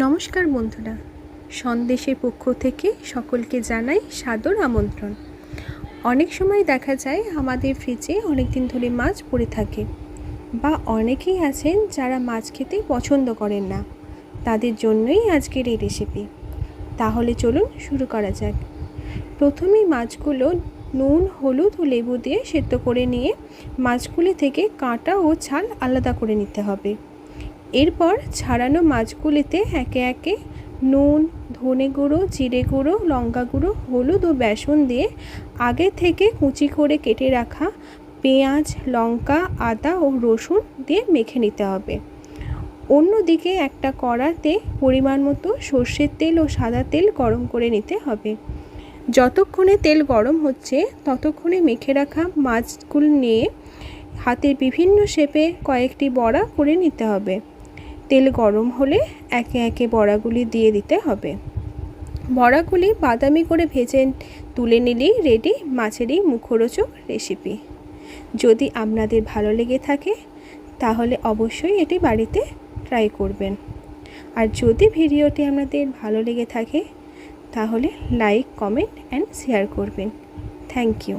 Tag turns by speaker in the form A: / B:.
A: নমস্কার বন্ধুরা। সন্দেশের পক্ষ থেকে সকলকে জানাই সাদর আমন্ত্রণ। অনেক সময় দেখা যায় আমাদের ফ্রিজে অনেক দিন ধরে মাছ পড়ে থাকে বা অনেকেই আছেন যারা মাছ খেতে পছন্দ করেন না। তাদের জন্যই আজকের এই রেসিপি তাহলে চলুন শুরু করা যাক। প্রথমেই মাছগুলো নুন, হলুদ ও লেবু দিয়ে সেদ্ধ করে নিয়ে মাছগুলি থেকে কাঁটা ও ছাল আলাদা করে নিতে হবে। এরপর ছাড়ানো মাছগুলিতে একে একে নুন, ধনে গুঁড়ো, জিরে গুঁড়ো, লঙ্কা গুঁড়ো, হলুদ ও বেসন দিয়ে আগে থেকে কুচি করে কেটে রাখা পেঁয়াজ, লঙ্কা, আদা ও রসুন দিয়ে মেখে নিতে হবে। অন্যদিকে একটা কড়াতে পরিমাণ মতো সর্ষের তেল ও সাদা তেল গরম করে নিতে হবে। যতক্ষণে তেল গরম হচ্ছে, ততক্ষণে মেখে রাখা মাছগুলো নিয়ে হাতের বিভিন্ন শেপে কয়েকটি বড়া করে নিতে হবে। তেল গরম হলে একে একে বড়াগুলি দিয়ে দিতে হবে। বড়াগুলি বাদামি করে ভেজে তুলে নিলেই রেডি মাছেরই মুখরোচক রেসিপি যদি আপনাদের ভালো লেগে থাকে, তাহলে অবশ্যই এটি বাড়িতে ট্রাই করবেন। আর যদি ভিডিওটি আপনাদের ভালো লেগে থাকে, তাহলে লাইক কমেন্ট অ্যান্ড শেয়ার করবেন। Thank you